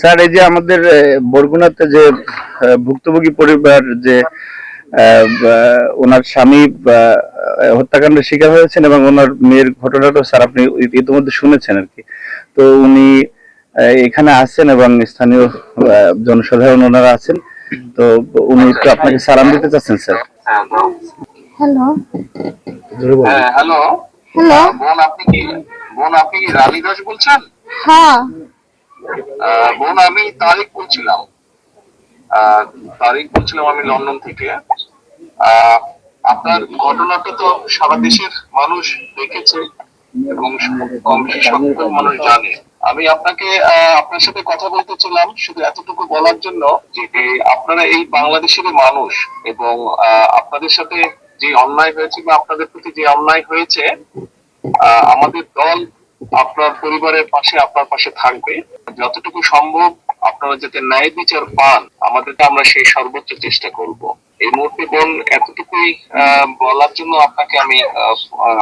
Sir এই যে আমাদের বরগুনাতে যে ভুক্তভোগী পরিবার যে আহ, ওনার স্বামী আহ, হত্যাকাণ্ডের শিকার হয়েছেন এবং ওনার মেয়ের ঘটনাটা স্যার আপনি ইতিমধ্যে শুনেছেন আর কি। তো উনি আহ, এখানে আছেন এবং স্থানীয় আহ, জনসাধারণ ওনারা আছেন। তো উনি একটু আপনাকে সালাম দিতে চাচ্ছেন স্যার। হ্যালো। হ্যাঁ হ্যালো। হ্যালো। বোন আপনি কি বোন আপনি কি রানী দাস বলছেন? হ্যাঁ। বোন, আমি তারিক বলছিলাম। তারিক বলছিলাম আমি লন্ডন থেকে। আপনার ঘটনাটা তো সারা দেশের মানুষ দেখেছে এবং কম বেশি মানুষ জানে। আমি আপনাকে আপনার সাথে কথা বলতে ছিলাম শুধু এতটুকু বলার জন্য যে আপনারা এই বাংলাদেশের মানুষ এবং আপনাদের সাথে যে অন্যায় হয়েছে বা আপনাদের প্রতি যে অন্যায় হয়েছে আমাদের দল আপনার পরিবারের পাশে, আপনার পাশে থাকবে। যতটুকু সম্ভব আপনারা যাতে ন্যায় বিচার পান আমাদের আমরা সেই সর্বোচ্চ চেষ্টা করব। এই মুহূর্তে বোন এতটুকুই বলার জন্য আপনাকে আমি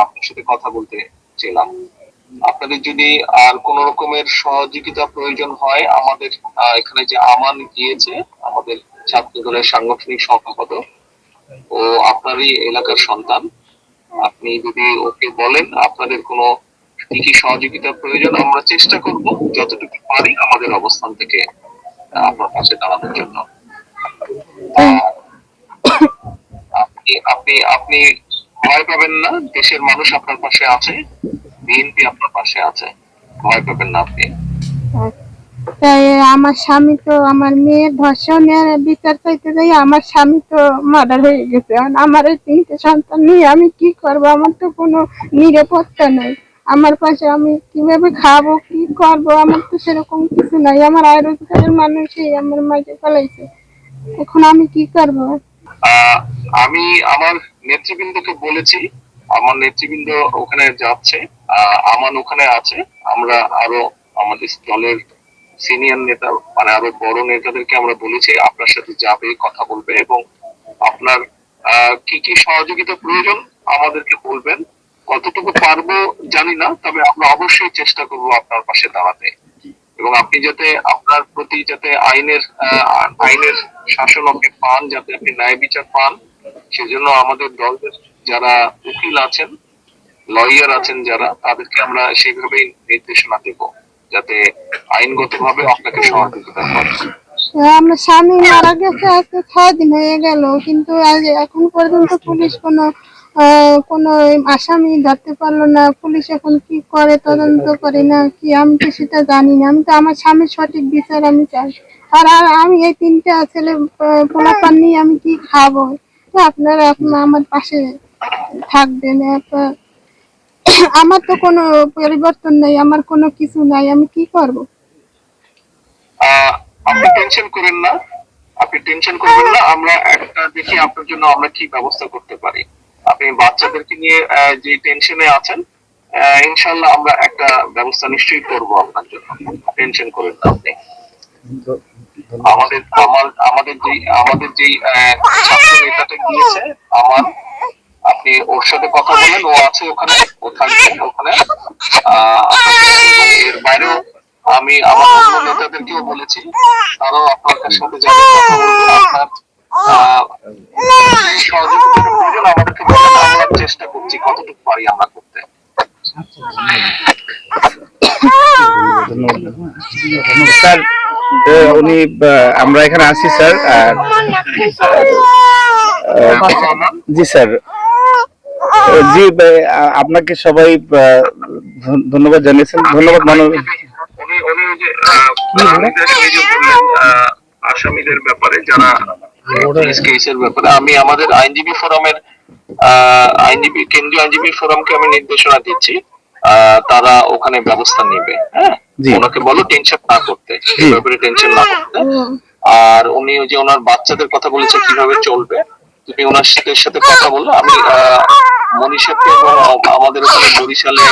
আপনার সাথে কথা বলতে ছিলাম আপনাদের যদি আর কোন রকমের সহযোগিতা প্রয়োজন হয়, আমাদের এখানে যে আমান গিয়েছে, আমাদের ছাত্র দলের সাংগঠনিক সম্পাদক ও আপনারই এলাকার সন্তান, আপনি যদি ওকে বলেন, আপনাদের কোনো কি কি সহযোগিতা প্রয়োজন আমরা চেষ্টা করব, যতটুকু পারি আমাদের অবস্থান থেকে আপনার পাশে দাঁড়ানোর জন্য। আপনি আপনি আপনি ভয় পাবেন না, দেশের মানুষ আপনার পাশে আছে, বিএনপি আপনার পাশে আছে, ভয় পাবেন না আপনি। তাই আমার স্বামী তো আমার মেয়ের ধর্ষণের বিচার চাইতে যাই, আমার স্বামী তো মার্ডার হয়ে গেছে। আমার এই তিনটে সন্তান নিয়ে আমি কি করব? আমার তো কোনো নিরাপত্তা নেই। আমার পাশে আমি কীভাবে খাব, কি করব, আমার তো সেরকম কিছু নাই। আমার আয় রোজগারের মানুষই আমার মাঝে ফেলাইছে এখন আমি কি করব? আমি আমার নেতৃবৃন্দকে বলেছি, আমার নেতৃবৃন্দ ওখানে যাচ্ছে আমান ওখানে আছে। আমরা আরও আমাদের দলের সিনিয়র নেতা মানে আরও বড় নেতাদেরকে আমরা বলেছি, আপনার সাথে যাবে, কথা বলবে এবং আপনার কি কি সহযোগিতা প্রয়োজন আমাদেরকে বলবেন। কতটুকু পারব জানি না, তবে আমরা অবশ্যই চেষ্টা করব আপনার পাশে দাঁড়াতে। এবং আপনি যাতে আপনার প্রতি যাতে আইনের আইনের শাসন আপনি পান, যাতে আপনি ন্যায় বিচার পান, সেজন্য আমাদের দলের যারা উকিল আছেন, লয়ার আছেন যারা, তাদেরকে আমরা সেইভাবেই নির্দেশনা দেব, যাতে আইনগতভাবে আপনাকে সহযোগিতা করে আমার স্বামী মারা গেছে, আজকে ছয় দিন হয়ে গেল, কিন্তু এখন পর্যন্ত পুলিশ কোনো কোনো আসামি ধরতে পারল না, পুলিশ এখন কি করে, তদন্ত করে না, কি? আমি তো সেটা জানি না। আমি তো আমার স্বামীর সঠিক বিচার আমি চাই। আর আমি এই তিনটা ছেলে পোলাপান নিয়ে আমি কি খাব? আপনারা আমার পাশে থাকবেন। আমার তো কোনো পরিবর্তন নেই, আমার কোনো কিছু নাই, আমি কি করব? আপনি টেনশন করেন না। আপনি টেনশন করবেন না, আমরা একটা দেখি আপনার জন্য আমরা কি ব্যবস্থা করতে পারি। আপনি বাচ্চাদেরকে নিয়ে যে টেনশনে আছেন ইনশাল্লাহ আমরা একটা ব্যবস্থা নিশ্চয়ই করব আপনার জন্য। টেনশন করেন না আপনি। আমাদের আমাদের যে, আমাদের ছাত্র নেতাটা গিয়েছে, আমার, আপনি ওর সাথে কথা বলেন, ও আছে ওখানে, ও থাকবে ওখানে। এর বাইরেও আমি আমার নেতাদেরকেও বলেছি, তারাও আপনার সাথে যাবে আপনার সহযোগিতার প্রয়োজন আমাদেরকে আমরা চেষ্টা করছি কতটুকু পারি আমরা করতে স্যার উনি আমরা এখানে আছি স্যার আর জি স্যার জি আপনাকে সবাই ধন্যবাদ জানিয়েছেন ধন্যবাদ মানব আসামিদের ব্যাপারে যারা কেসের ব্যাপারে আমি আমাদের আইনজীবী ফোরামের আইনজীবী কেন্দ্রীয় আইনজীবী ফোরামকে আমি নির্দেশনা দিচ্ছি। তারা ওখানে ব্যবস্থা নেবে হ্যাঁ? ওনাকে বলো টেনশন না করতে এই ব্যাপারে টেনশন না করতে। আর উনি যে ওনার বাচ্চাদের কথা বলেছে কীভাবে চলবে? তুমি ওনার সাথে সাথে কথা বলল আমি আহ, মনীষাকে আমাদের ওখানে বরিশালে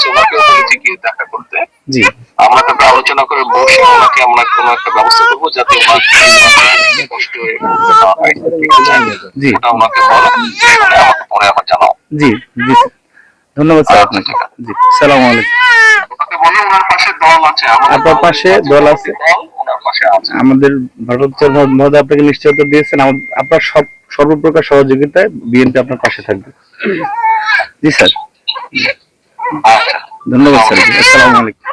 যে ওনাকেও বলেছি গিয়ে দেখা করতে। জি। আমরা তাকে আলোচনা করে বসে ওনাকে আমরা কোনো একটা ব্যবস্থা করব যাতে ওনার কষ্ট হয়ে হয় ওটা ওনাকে বলো। এখানে আমাকে পরে আবার জানাও জি জি ধন্যবাদ স্যার আপনাকে। জি সালাম আলাইকুম। ওনাকে ওনার পাশে দল আছে আমাদের আপনার পাশে দল আছে? দল ওনার পাশে আছে। আমাদের ভারতের মহোদয় আপনাকে নিশ্চয়তা দিয়েছেন। আপনার সব সর্বপ্রকার সহযোগিতায় বিএনপি আপনার পাশে থাকবে। জি স্যার। আচ্ছা। ধন্যবাদ স্যার। আসসালামু আলাইকুম।